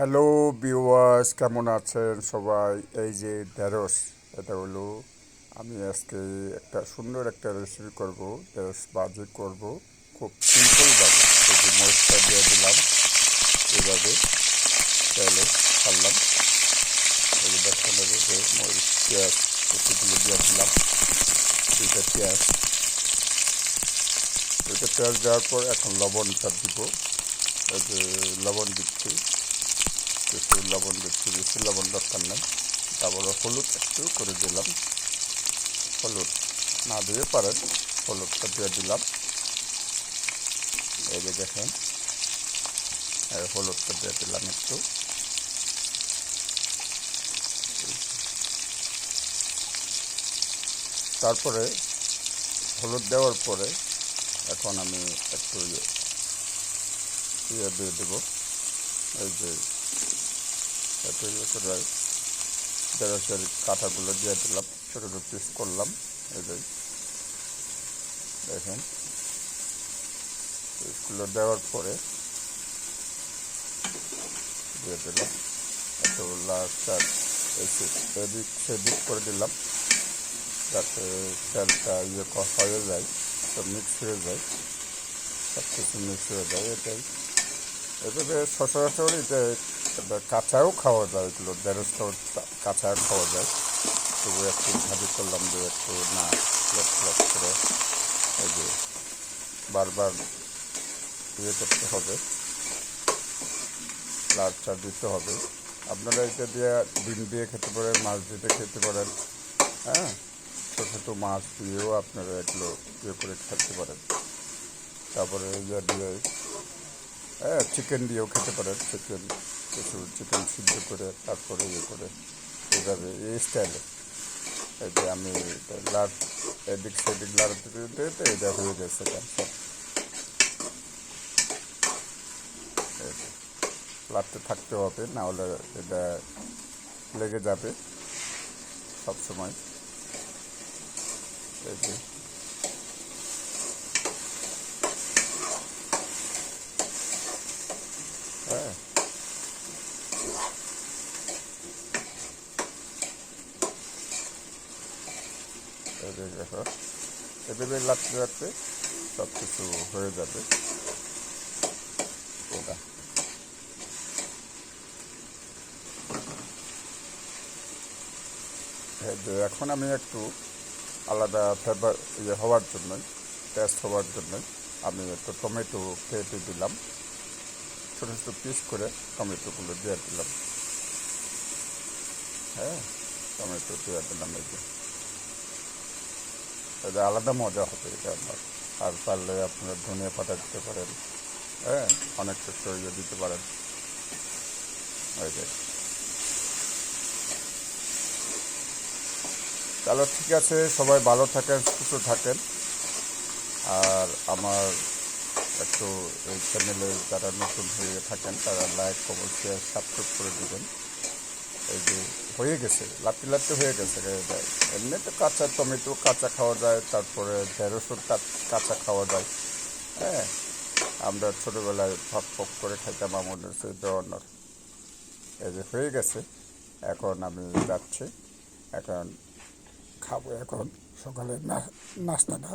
Hello viewers কেমন আছেন সবাই? এই যে ঢেঁড়স, এটা হলো। আমি আজকে একটা সুন্দর একটা রেসিপি করব, ঢেঁড়স ভাজি করব। খুব সিম্পলভাবে যে মরিচটা দিয়ে দিলাম। এভাবে তেলে ছাড়লাম। এই হবে যে মরিচ, পেঁয়াজ দিয়ে দিলাম। দুইটা পেঁয়াজ। দুইটা পেঁয়াজ দেওয়ার পর এখন লবণটা দিব। লবণ দিচ্ছি। একটু লবণ দিচ্ছি, বেশি লবণ দরকার নেই। তারপরে হলুদ একটু করে দিলাম। হলুদ না দিয়ে পারেন, হলুদটা দিয়ে দিলাম। এই যে দেখেন হলুদটা দিয়ে দিলাম একটু। তারপরে হলুদ দেওয়ার পরে এখন আমি একটু ইয়ে দিয়ে দেবো। এই যে ঢেঁড়সের কাঁটাগুলো দিয়ে দিলাম, ছোটো ছোটো পিস করলাম যে দেখেন। পিসগুলো দেওয়ার পরে দিয়ে দিলাম একটু এদিক সেদিক করে দিলাম, যাতে তেলটা ইয়ে হয়ে যায় সব মিক্স হয়ে যায় সব কিছু মিক্স হয়ে যায়, এটাই। এভাবে সচরাচর এটা কাঁচাও খাওয়া যায় এগুলো ঢেঁড়সটাও কা- কাঁচাও খাওয়া যায়। তবু একটু ভাজি করলাম যে একটু না প্লট করে এই যে বারবার ইয়ে করতে হবে। লাড়চা দিতে হবে। আপনারা এটা দিয়ে ডিম দিয়ে খেতে পারেন, মাছ দিয়ে খেতে পারেন হ্যাঁ? ছোটো ছোটো মাছ দিয়েও আপনারা এগুলো ইয়ে করে খেতে পারেন। তারপরে ইয়ে দিয়ে হ্যাঁ চিকেন দিয়েও খেতে পারেন চিকেন কিছু চিকেন সিদ্ধ করে, তারপরে ইয়ে করে, এইভাবে, এই স্টাইলে যে আমি লাট, এদিক সেদিক লাড়াতে এটা হয়ে গেছে এটা লাড়তে থাকতে হবে, না হলে এটা লেগে যাবে সব সময় এই যে দেখো। এভাবে লাগতে লাগতে সব কিছু হয়ে যাবে। ওটা। এখন আমি একটু আলাদা ফ্লেভার ইয়ে হওয়ার জন্য টেস্ট হওয়ার জন্য আমি একটু টমেটো কেটে দিলাম। ছোটো ছোটো পিস করে টমেটোগুলো দিয়ে দিলাম। হ্যাঁ টমেটো দিয়ে দিলাম এই এটা আলাদা মজা হবে এটা আপনার আর পারলে আপনারা ধনিয়া পাতা দিতে পারেন হ্যাঁ? অনেক কিছু ইয়ে দিতে পারেন। তাহলে ঠিক আছে, সবাই ভালো থাকেন, সুস্থ থাকেন। আর আমার একটু এই চ্যানেলে যারা নতুন হয়ে থাকেন, তারা লাইক কমেন্ট শেয়ার সাবস্ক্রাইব করে দেবেন। এই যে হয়ে গেছে, লাত্তি লাত্তি হয়ে গেছে এমনি তো কাঁচা টমেটো, কাঁচা খাওয়া যায়, তারপরে ঢেঁড়সও কাঁচা খাওয়া যায়। হ্যাঁ আমরা ছোটোবেলায় ফক ফক করে খাইতাম আমাদের ধরনের এই যে হয়ে গেছে, এখন আমি যাচ্ছি, এখন খাব এখন সকালে নাস্তাটা।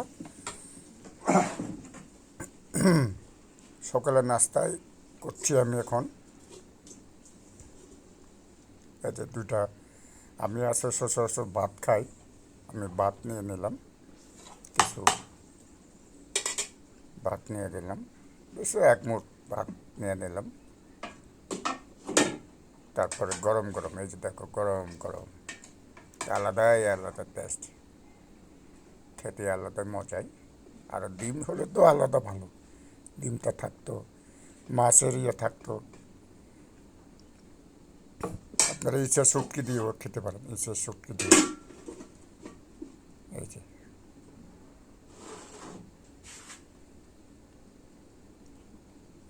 সকালে নাস্তায় করছি আমি এখন। এই যে দুইটা, আমি আসলে সচরাচর ভাত খাই, আমি ভাত নিয়ে নিলাম, কিছু ভাত নিয়ে নিলাম, বেশি এক মুঠ ভাত নিয়ে নিলাম। তারপরে গরম গরম, এই যে দেখো গরম গরম আলাদাই আলাদা টেস্ট খেতে আলাদা মজাই। আর ডিম হলে তো আলাদা ভালো, ডিমটা থাকতো, মাছের ইয়ে থাকতো আপনারা ইচ্ছা শুটকি দিয়েও খেতে পারেন ইচ্ছা শুটকি দিয়ে। এই যে।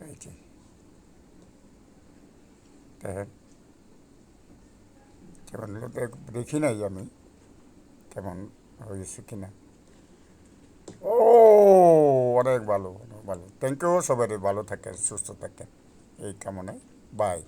এই যে। কেমন দেখি নাই আমি কেমন হয়েছে কিনা। ও, অনেক ভালো অনেক ভালো। থ্যাংক ইউ সবাই, ভালো থাকেন, সুস্থ থাকেন। এই কামনায় বাই